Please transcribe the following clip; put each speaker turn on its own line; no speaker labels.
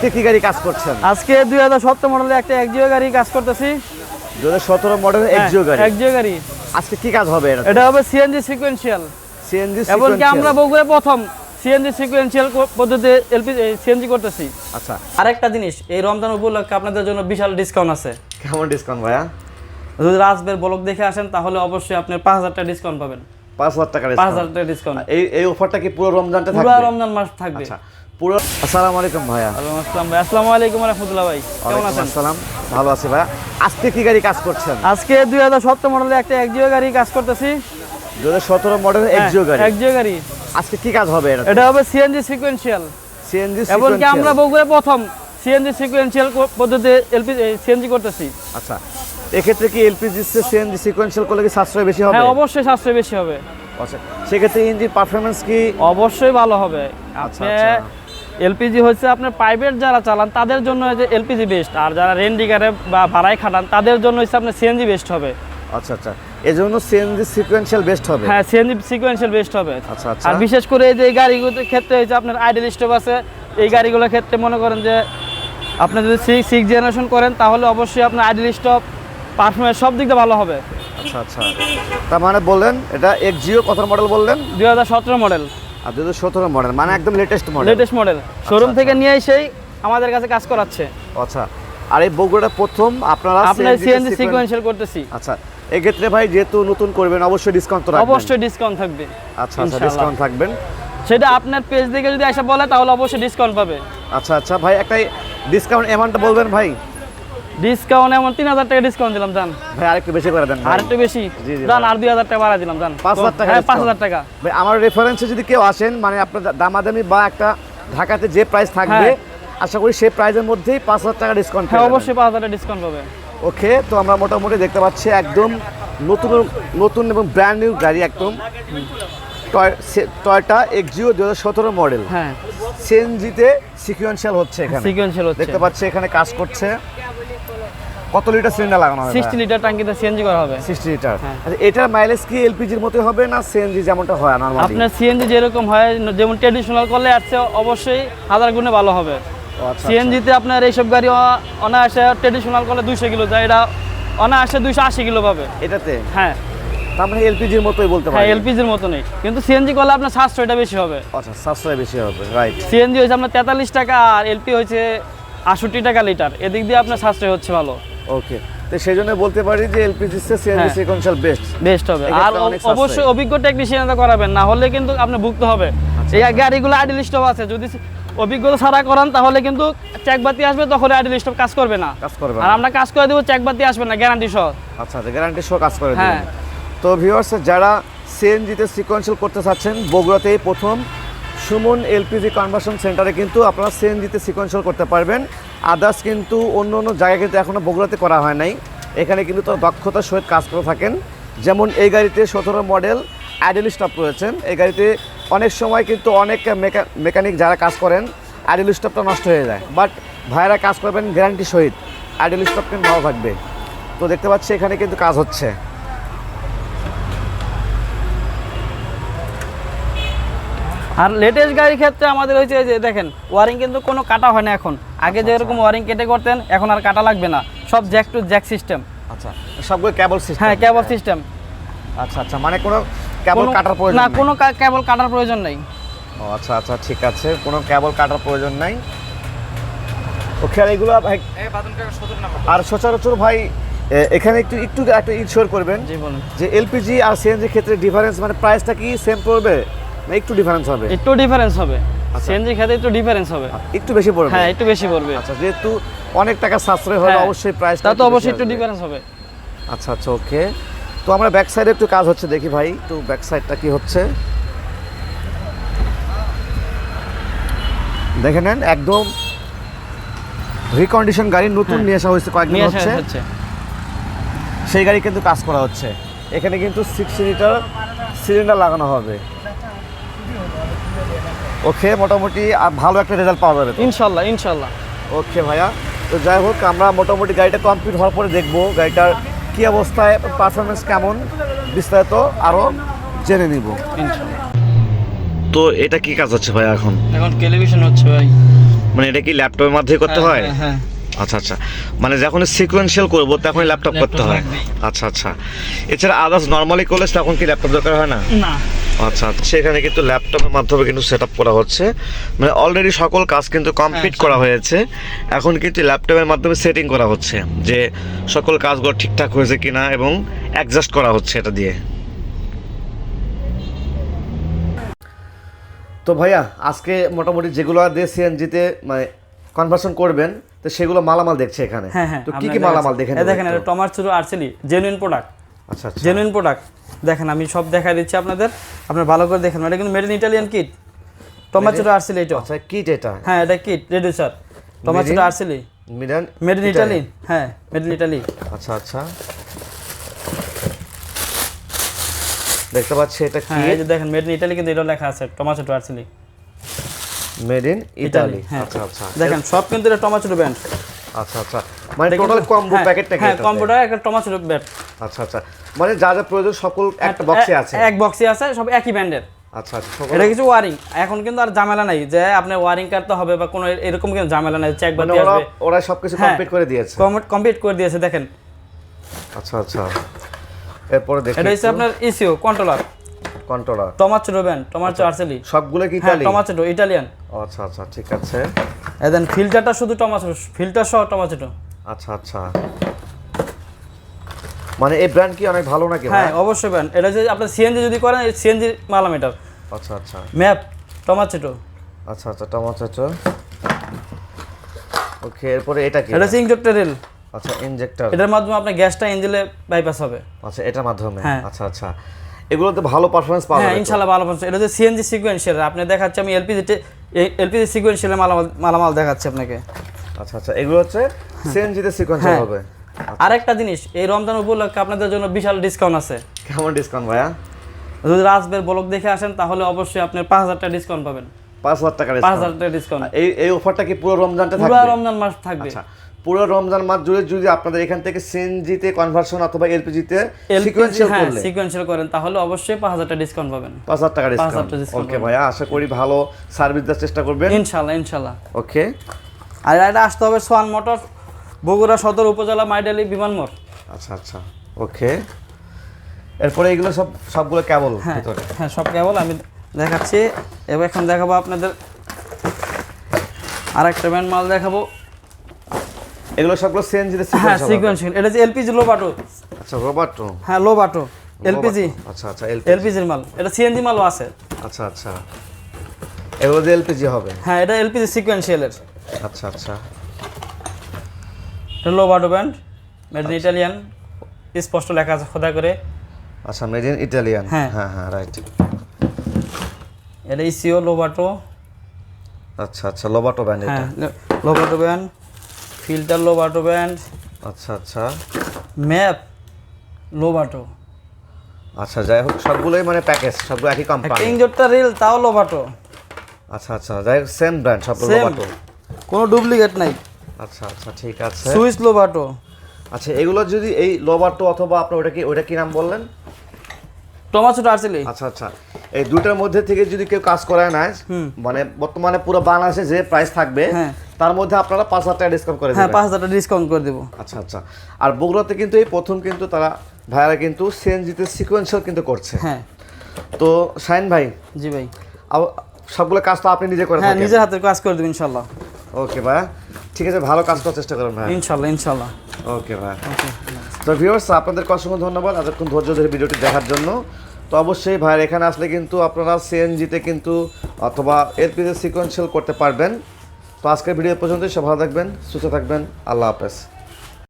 কে গাড়ি কাজ করছেন?
আজকে দুই হাজার সতেরো মডেলের একটা একজিও গাড়ি কাজ করতেছি।
দু হাজার সতেরো মডেল
হ্যাঁ,
এক্সিও গাড়ি।
একজিও গাড়ি।
আজকে কি কাজ হবে এটা
এটা হবে সিএনজি সিকোয়েন্সিয়াল
সিএনজি
এমনকি আমরা বগুড়ে প্রথম সিএনজি সিকোয়েন্সিয়াল পদ্ধতিতে এলপি সিএনজি করতেছি।
আচ্ছা।
আরেকটা জিনিস এই রমজান উপলক্ষে আপনাদের জন্য বিশাল ডিসকাউন্ট আছে।
কেমন ডিসকাউন্ট ভাইয়া?
যদি রাজবের ব্লক দেখে আসেন তাহলে অবশ্যই আপনি পাঁচ হাজার টাকা ডিসকাউন্ট পাবেন।
পাঁচ হাজার টাকা
পাঁচ হাজার টাকা ডিসকাউন্ট
এই এই অফারটা কি পুরো রমজানটা
পুরো রমজান মাস থাকবে।
আচ্ছা। পুরো আসসালামু আলাইকুম ভাইয়া।
ওয়ালাইকুম আসসালাম ভাই। আসসালামু আলাইকুম রহমতুল্লাহ ভাই। কেমন আছেন?
আসসালাম। ভালো আছি ভাইয়া। আজকে কি গাড়ি কাজ করছেন?
আজকে দুই হাজার সতেরো মডেলের একটা একজিও গাড়ি কাজ করতেছি।
দু হাজার সতেরো মডেল
হ্যাঁ,
গাড়ি।
একজিও গাড়ি।
আজকে কি কাজ হবে এটা
এটা হবে সিএনজি সিকোয়েন্সিয়াল
সিএনজি
এমনকি আমরা বগুড়ে প্রথম সিএনজি সিকোয়েন্সিয়াল পদ্ধতিতে এলপি সিএনজি করতেছি।
আচ্ছা। এক্ষেত্রে কি এলপিজি সিএনজি সিকোয়েন্সিয়াল করলে কি সাশ্রয় বেশি হবে?
হ্যাঁ অবশ্যই সাশ্রয় বেশি হবে।
আচ্ছা। সেক্ষেত্রে ইঞ্জিন পারফরমেন্স কি?
অবশ্যই ভালো হবে।
আচ্ছা।
এলপিজি হচ্ছে আপনার প্রাইভেট যারা চালান তাদের জন্য যে এলপিজি বেস্ট আর যারা রেন্ডিকারে বা ভাড়ায় খাটান তাদের জন্য হচ্ছে আপনার সিএনজি বেস্ট হবে।
আচ্ছা আচ্ছা। এই জন্য সিএনজি সিকোয়েন্সিয়াল বেস্ট হবে?
হ্যাঁ সিএনজি সিকোয়েন্সিয়াল বেস্ট হবে।
আচ্ছা আচ্ছা।
আর বিশেষ করে এই যে এই গাড়িগুলোর ক্ষেত্রে হচ্ছে আপনার আইডেল স্টপ আছে এই গাড়িগুলোর ক্ষেত্রে মনে করেন যে আপনি যদি সিক্স সিক্স জেনারেশন করেন তাহলে অবশ্যই আপনার আইডেল স্টপ পারফরমেন্স সব দিক দিয়ে ভালো হবে।
আচ্ছা আচ্ছা। তার মানে বললেন এটা এক এক্সিও কত মডেল বললেন?
দুই হাজার সতেরো মডেল
আর দু সতেরো মডেল মানে একদম latest model
latest model showroom. থেকে নিয়ে এসেই আমাদের কাছে কাজ করাচ্ছে।
আচ্ছা আর এই বগুড়া প্রথম আপনারা
আপনার সিএনজি সিকোয়েন্সিয়াল করতেছি।
আচ্ছা এক্ষেত্রে ভাই যেহেতু নতুন করবেন অবশ্যই ডিসকাউন্ট তো
অবশ্যই ডিসকাউন্ট থাকবে।
আচ্ছা আচ্ছা ডিসকাউন্ট থাকবেন।
সেটা আপনার পেজ থেকে যদি এসে বলে তাহলে অবশ্যই ডিসকাউন্ট পাবে।
আচ্ছা আচ্ছা ভাই একটা ডিসকাউন্ট অ্যামাউন্টটা বলবেন ভাই।
ডিসকাউন্ট এমন তিন হাজার টাকা ডিসকাউন্ট দিলাম জান।
ভাই আরেকটু বেশি করে দেন ভাই।
আর একটু বেশি জান আর দুই হাজার টাকা বাড়াই দিলাম জান।
পাঁচ হাজার টাকা
হ্যাঁ পাঁচ হাজার টাকা।
ভাই আমার রেফারেন্সে যদি কেউ আসেন মানে আপনার দামাদামি বা একটা ঢাকাতে যে প্রাইস থাকবে
হ্যাঁ।
আশা করি সেই প্রাইসের মধ্যেই পাঁচ হাজার টাকা ডিসকাউন্ট
হ্যাঁ অবশ্যই পাঁচ হাজার টাকা ডিসকাউন্ট পাবে।
ওকে তো আমরা মোটামুটি দেখতে পাচ্ছি একদম নতুন নতুন এবং ব্র্যান্ড নিউ গাড়ি একদম। টয়টা এক্সিও দু হাজার সতেরো মডেল
হ্যাঁ।
সিএনজিতে সিকুয়েন্সিয়াল হচ্ছে এখানে।
সিকোয়েন্সিয়াল হচ্ছে।
দেখতে পাচ্ছি এখানে কাজ করছে। কত লিটার সিলিন্ডার লাগানো হবে?
সিক্সটি লিটার ট্যাঙ্কিতে সিএনজি করা হবে।
সিক্সটি লিটার
হ্যাঁ।
আচ্ছা এটার মাইলেজ কি এলপিজির মতো হবে না সিএনজি যেমনটা হয় নর্মালি
আপনার সিএনজি যেরকম হয় যেমন ট্রেডিশনাল করলে চেয়ে অবশ্যই হাজার গুণে ভালো হবে।
আচ্ছা
সিএনজিতে আপনার এইসব গাড়ি অ- অনায়াসে ট্রেডিশনাল করলে দুইশো কিলো যায় এটা অনায়াসে দুইশো আশি কিলো পাবে।
এটাতে?
হ্যাঁ।
তার মানে এলপিজির মতোই বলতে
হ্যাঁ
পারি
এলপিজির মতো নেই। কিন্তু সিএনজি করলে আপনার সাশ্রয়টা বেশি হবে।
আচ্ছা সাশ্রয় বেশি হবে রাইট
সিএনজি হয়েছে আপনার তেতাল্লিশ টাকা আর এলপি হয়েছে আষট্টি টাকা লিটার এদিক দিয়ে আপনার সাশ্রয় হচ্ছে ভালো।
ওকে তো সেই জন্য বলতে পারি যে এলপিজি সে সিএনজি। সিকোয়েন্সিয়াল বেস্ট
বেস্ট হবে। আর। অবশ্যই অভিজ্ঞ টেকনিশিয়ান করাবেন না হলে কিন্তু আপনি ভুগতে হবে।
আচ্ছা,
এই গাড়িগুলো আইডল স্টপ আছে। যদি অভিজ্ঞতা ছাড়া করান তাহলে কিন্তু চেকবাতি আসবে তখন আইডল স্টপ কাজ করবে না।
কাজ করবে
আর আমরা কাজ করে দেবো চেকবাতি আসবে না গ্যারান্টি সহ।
আচ্ছা আচ্ছা গ্যারান্টি সহ কাজ করে
হ্যাঁ।
তো ভিউয়ার্স যারা সিএনজিতে সিকোয়েন্সিয়াল করতে চাচ্ছেন বগুড়াতেই প্রথম সুমন এলপিজি কনভার্সন সেন্টারে কিন্তু আপনারা সিএনজিতে সিকোয়েন্সিয়াল করতে পারবেন। আদার্স কিন্তু অন্য অন্য জায়গায় কিন্তু এখনও বগুড়াতে করা হয় নাই। এখানে কিন্তু তো দক্ষতার সহিত কাজ করে থাকেন। যেমন এই গাড়িতে সতেরো মডেল আইডেল স্টপ রয়েছেন। এই গাড়িতে অনেক সময় কিন্তু অনেক মেকা মেকানিক যারা কাজ করেন, আইডেল স্টপটা নষ্ট হয়ে যায়। বাট ভাইরা কাজ করবেন গ্যারান্টি সহিত। আইডেল স্টপ কিন্তু ভালো থাকবে। তো দেখতে পাচ্ছি এখানে কিন্তু কাজ হচ্ছে।
আর লেটেস্ট গাড়ির ক্ষেত্রে আমাদের হয়েছে যে দেখেন ওয়ারিং কিন্তু কোনো কাটা হয় না এখন। আগে যেরকম ওয়ারিং কেটে করতেন এখন আর কাটা লাগবে না। সব জ্যাক টু জ্যাক সিস্টেম
আচ্ছা সবগুলো কেবল সিস্টেম
হ্যাঁ কেবল সিস্টেম
আচ্ছা আচ্ছা মানে কোনো কেবল কাটার প্রয়োজন
না। কোনো কেবল কাটার প্রয়োজন নেই।
ও আচ্ছা আচ্ছা ঠিক আছে কোনো কেবল কাটার প্রয়োজন নাই। ওকে আর এগুলো ভাই আর সচরাচর ভাই এখানে একটু একটু একটা ইনশোর করবেন
জি বলুন।
যে এলপিজি আর সিএনজি ক্ষেত্রে ডিফারেন্স মানে প্রাইসটা কি সেম পড়বে? না একটু ডিফারেন্স হবে?
একটু ডিফারেন্স হবে। সিএনজি খেতে একটু ডিফারেন্স হবে।
একটু বেশি পড়বে?
হ্যাঁ একটু বেশি পড়বে।
আচ্ছা যেহেতু অনেক টাকা সাশ্রয় হলে
হ্যাঁ,
অবশ্যই প্রাইস
তা তো অবশ্যই একটু ডিফারেন্স হবে।
আচ্ছা আচ্ছা ওকে তো আমরা ব্যাক সাইডে একটু কাজ হচ্ছে দেখি ভাই একটু ব্যাক সাইডটা কি হচ্ছে। দেখে নেন একদম রিকন্ডিশন গাড়ি নতুন
হ্যাঁ।
নিয়ে আসা হয়েছে কয়েকদিন হচ্ছে। সেই গাড়ি কিন্তু কাজ করা হচ্ছে। এখানে কিন্তু সিক্স লিটার সিলিন্ডার লাগানো হবে। ওকে মোটামুটি আর ভালো একটা রেজাল্ট পাওয়া যাবে।
ইনশাল্লাহ ইনশাল্লাহ।
ওকে ভাইয়া তো যাই হোক আমরা মোটামুটি গাড়িটা কমপ্লিট হওয়ার পরে দেখব গাড়িটার কী অবস্থায় পারফরমেন্স কেমন বিস্তারিত আরও জেনে নিব।
ইনশাল্লাহ।
তো এটা কি কাজ হচ্ছে ভাই এখন?
এখন টেলিভিশন হচ্ছে ভাই।
মানে এটা কি ল্যাপটপের মাধ্যমে করতে হয়?
হ্যাঁ, হ্যাঁ।
আচ্ছা আচ্ছা। মানে যখন সিকোয়েন্সিয়াল করব তখন ল্যাপটপ করতে হয়। আচ্ছা আচ্ছা। এছাড়া আদার্স নর্মালি করলে তখন কি ল্যাপটপ দরকার হয় না?
না।
আচ্ছা আচ্ছা। সেখানে কিন্তু ল্যাপটপের মাধ্যমে কিন্তু সেট আপ করা হচ্ছে। মানে অলরেডি সকল কাজ কিন্তু কমপ্লিট
হ্যাঁ,
করা হয়েছে। এখন কিন্তু ল্যাপটপের মাধ্যমে সেটিং করা হচ্ছে যে সকল কাজগুলো ঠিকঠাক হয়েছে কিনা এবং অ্যাডজাস্ট করা হচ্ছে এটা দিয়ে। তো ভাইয়া আজকে মোটামুটি যেগুলো দিয়ে সিএনজিতে মানে কনভার্সন করবেন তো সেগুলো মালামাল দেখছে এখানে।
হ্যাঁ হ্যাঁ
তো কি কি মালামাল দেখেন
এই দেখেন এটা টমার চুরো আর্সেলি জেনুইন প্রোডাক্ট
আচ্ছা আচ্ছা।
জেনুইন প্রোডাক্ট দেখেন আমি সব দেখা দিচ্ছি আপনাদের। আপনার ভালো করে দেখেন এটা কিন্তু made in Italian kit Tomasetto Achille এটা।
আচ্ছা কিট এটা?
হ্যাঁ এটা কিট রেডিউসার টমাচুরো আর্সেলি
মিডান
মেড ইন ইটালি হ্যাঁ মেড ইন ইটালি
আচ্ছা আচ্ছা। দেখতে পাচ্ছি এটা
হ্যাঁ
কি
এই যে দেখেন মেড ইন ইটালি কিন্তু এটা লেখা আছে Tomasetto Achille
made in Italy.
হ্যাঁ।
আচ্ছা আচ্ছা।
দেখেন সব কিন্তু এটা টমাচুরো ব্যান্ড
আচ্ছা আচ্ছা। মানে টোটাল কম্বো প্যাকেটটা
হ্যাঁ
এটাতে?
কম্পিউটার একটা টমাচুরো ব্যান্ড
আচ্ছা আচ্ছা। মানে যা যা প্রয়োজন সকল একটা বক্সে আছে।
এক বক্সে আছে সব একই ব্যান্ডের।
আচ্ছা আচ্ছা
এটা কিছু ওয়ারিং। এখন কিন্তু আর ঝামেলা নাই যে আপনার ওয়ারিং কাটতে হবে বা কোনো এরকম কিন্তু ঝামেলা নাই চেক
মানে
বাতি
ওরা
আসবে।
ওরা সবকিছু
হ্যাঁ।
কমপ্লিট করে দিয়েছে।
কমপ্লিট করে দিয়েছে দেখেন।
আচ্ছা আচ্ছা। এরপরে দেখি
এটা হচ্ছে আপনার ECU controller
controller.
Tomasetto band Tomasetto Achille.
সবগুলো কি ইতালি
টমাচুটো ইটালিয়ান
আচ্ছা আচ্ছা ঠিক আছে।
দেন ফিল্টারটা শুধু টমাচুটো ফিল্টার সহ টমাচুটো
আচ্ছা আচ্ছা। মানে এই ব্র্যান্ড কি অনেক ভালো নাকি
হ্যাঁ অবশ্যই ব্যান্ড এটা যে আপনার সিএনজি যদি করেন সিএনজি মালাম এটা
আচ্ছা আচ্ছা।
ম্যাপ টমাচুটো
আচ্ছা আচ্ছা টমাটো ওকে এরপরে এটা কি?
এটা হচ্ছে ইঞ্জেক্টর রেল
আচ্ছা ইনজেক্টর
এটার মাধ্যমে আপনার গ্যাসটা ইঞ্জিনে বাইপাস হবে।
আচ্ছা এটার মাধ্যমে?
হ্যাঁ।
আচ্ছা আচ্ছা। এগুলোতে ভালো পারফরমেন্স পাওয়া
হ্যাঁ
তো?
ভালো পাচ্ছে এটা হচ্ছে সিএনজি সিকোয়েন্সিয়াল আপনি দেখাচ্ছি আমি এলপিজি এলপিজি সিকোয়েন্সিয়ালের মালামাল মালামাল দেখাচ্ছি আপনাকে।
আচ্ছা আচ্ছা এগুলো হচ্ছে সিএনজিতে সিকোয়েন্স
হ্যাঁ।
হবে।
আরেকটা জিনিস এই রমজান উপলক্ষে আপনাদের জন্য বিশাল ডিসকাউন্ট আছে।
কেমন ডিসকাউন্ট ভাইয়া?
যদি রাজবের ব্লক দেখে আসেন তাহলে অবশ্যই আপনার পাঁচ হাজার টাকা ডিসকাউন্ট পাবেন।
পাঁচ হাজার টাকা
পাঁচ
ডিসকাউন্ট
হাজার টাকা ডিসকাউন্ট
এই এই অফারটা কি পুরো রমজানটা
পুরো রমজান মাস থাকবে।
আচ্ছা পুরো রমজান মাস জুড়ে যদি আপনাদের এখান থেকে সিএনজিতে কনভার্সন অথবা এলপিজিতে সিকোয়েন্সিয়াল
হ্যাঁ
করলে।
সিকোয়েন্সিয়াল করেন তাহলে অবশ্যই পাঁচ হাজার টাকা ডিসকাউন্ট পাবেন।
পাঁচ হাজার টাকা ডিসকাউন্ট ওকে ভাইয়া আশা করি ভালো সার্ভিস দেওয়ার চেষ্টা করবেন।
ইনশাল্লাহ ইনশাল্লাহ।
ওকে
আর এটা আসতে হবে সোয়ান মোটর বগুড়া সদর উপজেলা মাইডালি বিমান মোড়।
আচ্ছা আচ্ছা। ওকে এরপরে এগুলো সব সবগুলো কেবল
হ্যাঁ
ভিতরে?
হ্যাঁ সব কেবল আমি দেখাচ্ছি। এবার এখন দেখাবো আপনাদের আরেকটা ব্যান্ড মাল দেখাবো।
এগুলো সবগুলো সিএনজিতে
হ্যাঁ
সিকোয়েন্স
সিকোয়েন্সিয়াল এটা যে এলপিজি লো বাটো
আচ্ছা রোবট
হ্যাঁ লো বাটো এলপিজি
আচ্ছা আচ্ছা এলপি
এলপিজির মাল। এটা সিএনজি মালও আছে।
আচ্ছা আচ্ছা। এগুলো দিয়ে এলপিজি হবে?
হ্যাঁ এটা এলপিজি সিকোয়েন্সিয়ালের
আচ্ছা আচ্ছা।
এটা Lovato brand made in Italian স্পষ্ট লেখা আছে খোদা করে।
আচ্ছা মেড ইন ইটালিয়ান
হ্যাঁ।
হ্যাঁ হ্যাঁ রাইট
এটা ইসিও লো বাটো
আচ্ছা আচ্ছা লোবাটো ব্যান্ড এটা।
হ্যাঁ Lovato brand filter Lovato brand.
আচ্ছা আচ্ছা।
Map Lovato.
আচ্ছা যাই হোক সবগুলোই মানে প্যাকেজ সবগুলো একই কোম্পানি
ইঞ্জোরটা রিল তাও লো বাটো।
আচ্ছা আচ্ছা যাই হোক সেম ব্র্যান্ড সবগুলো
Same।
লোবাটো
কোনো ডুপ্লিকেট নাই।
আচ্ছা আচ্ছা ঠিক আছে।
Swiss Lovato.
আচ্ছা এগুলো যদি এই লোবাটো অথবা আপনার ওটা কি ওটা কি নাম বললেন?
টমাটো আর্সেলি
আচ্ছা আচ্ছা। এই দুটার মধ্যে থেকে যদি কেউ কাজ করায় না মানে বর্তমানে পুরো বাংলাদেশে যে প্রাইস থাকবে
হ্যাঁ।
তার মধ্যে আপনারা পাঁচ হাজার টাকা ডিসকাউন্ট করে
হ্যাঁ
দেবেন।
পাঁচ হাজার টাকা ডিসকাউন্ট করে দেবো।
আচ্ছা আচ্ছা। আর বগুড়াতে কিন্তু এই প্রথম কিন্তু তারা ভাইয়ারা কিন্তু সিএনজিতে সিকোয়েন্সিয়াল কিন্তু করছে।
হ্যাঁ।
তো শাইন ভাই
জি ভাই।
সবগুলো কাজ তো আপনি নিজে করে
হ্যাঁ নিজের হাতের কাজ করে দেবো ইনশাল্লাহ।
ওকে ভাই ঠিক আছে ভালো কাজ করার চেষ্টা করুন ভাই
ইনশাল্লাহ ইনশাল্লাহ।
ওকে ভাই তো ভিউয়ার্স আপনাদের অসংখ্য ধন্যবাদ এতক্ষণ ধৈর্য ধরে ভিডিওটি দেখার জন্য। তো অবশ্যই ভাইয়ের এখানে আসলে কিন্তু আপনারা সিএনজিতে কিন্তু অথবা এলপিজি সিকোয়েন্সিয়াল করতে পারবেন। তো আজকের ভিডিও পর্যন্তই সব ভালো থাকবেন, সুস্থ থাকবেন, আল্লাহ হাফেজ।